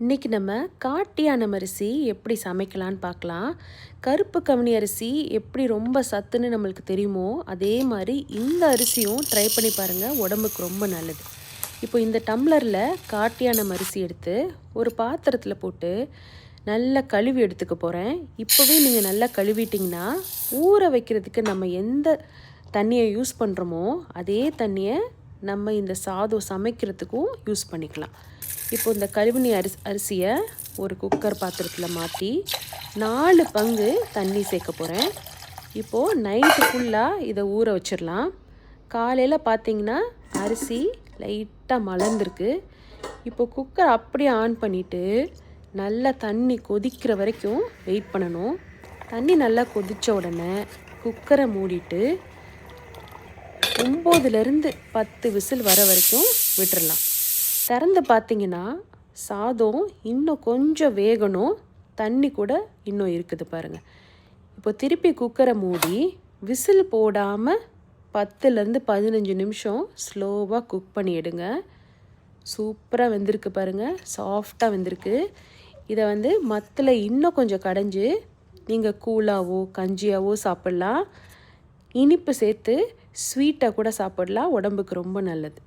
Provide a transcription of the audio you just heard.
இன்றைக்கி நம்ம காட்டியானம் அரிசி எப்படி சமைக்கலான்னு பார்க்கலாம். கருப்பு கவனி அரிசி எப்படி ரொம்ப சத்துன்னு நம்மளுக்கு தெரியுமோ அதே மாதிரி இந்த அரிசியும் ட்ரை பண்ணி பாருங்கள் உடம்புக்கு ரொம்ப நல்லது. இப்போ இந்த டம்ளரில் காட்டியானம் அரிசி எடுத்து ஒரு பாத்திரத்தில் போட்டு நல்லா கழுவி எடுத்துக்க போகிறேன் இப்போவே நீங்கள் நல்லா கழுவிட்டிங்கன்னா ஊற வைக்கிறதுக்கு நம்ம எந்த தண்ணியை யூஸ் பண்ணுறோமோ அதே தண்ணியை நம்ம இந்த சாதம் சமைக்கிறதுக்கும் யூஸ் பண்ணிக்கலாம். இப்போ இந்த கருவினி அரிசி அரிசியை ஒரு குக்கர் பாத்திரத்தில் மாற்றி நாலு பங்கு தண்ணி சேர்க்க போகிறேன் இப்போது நைட்டு ஃபுல்லாக இதை ஊற வச்சிடலாம். காலையில் பார்த்தீங்கன்னா அரிசி லைட்டாக மலர்ந்துருக்கு. இப்போ குக்கர் அப்படியே ஆன் பண்ணிவிட்டு நல்லா தண்ணி கொதிக்கிற வரைக்கும் வெயிட் பண்ணணும். தண்ணி நல்லா கொதித்த உடனே குக்கரை மூடிட்டு ஒம்போதுலேருந்து பத்து விசில் வர வரைக்கும் விட்டுறலாம். திறந்து பார்த்தீங்கன்னா சாதம் இன்னும் கொஞ்சம் வேகணும். தண்ணி கூட இன்னும் இருக்குது பாருங்கள் இப்போ திருப்பி குக்கரை மூடி விசில் போடாமல் பத்துலேருந்து பதினஞ்சு நிமிஷம் ஸ்லோவாக குக் பண்ணி எடுங்க. சூப்பராக வெந்திருக்கு பாருங்கள் சாஃப்டாக வெந்திருக்கு. இதை வந்து மத்தில் இன்னும் கொஞ்சம் கடைஞ்சி நீங்கள் கூழாவோ கஞ்சியாவோ சாப்பிட்லாம். இனிப்பு சேர்த்து ஸ்வீட்டாக கூட சாப்பிடலாம். உடம்புக்கு ரொம்ப நல்லது.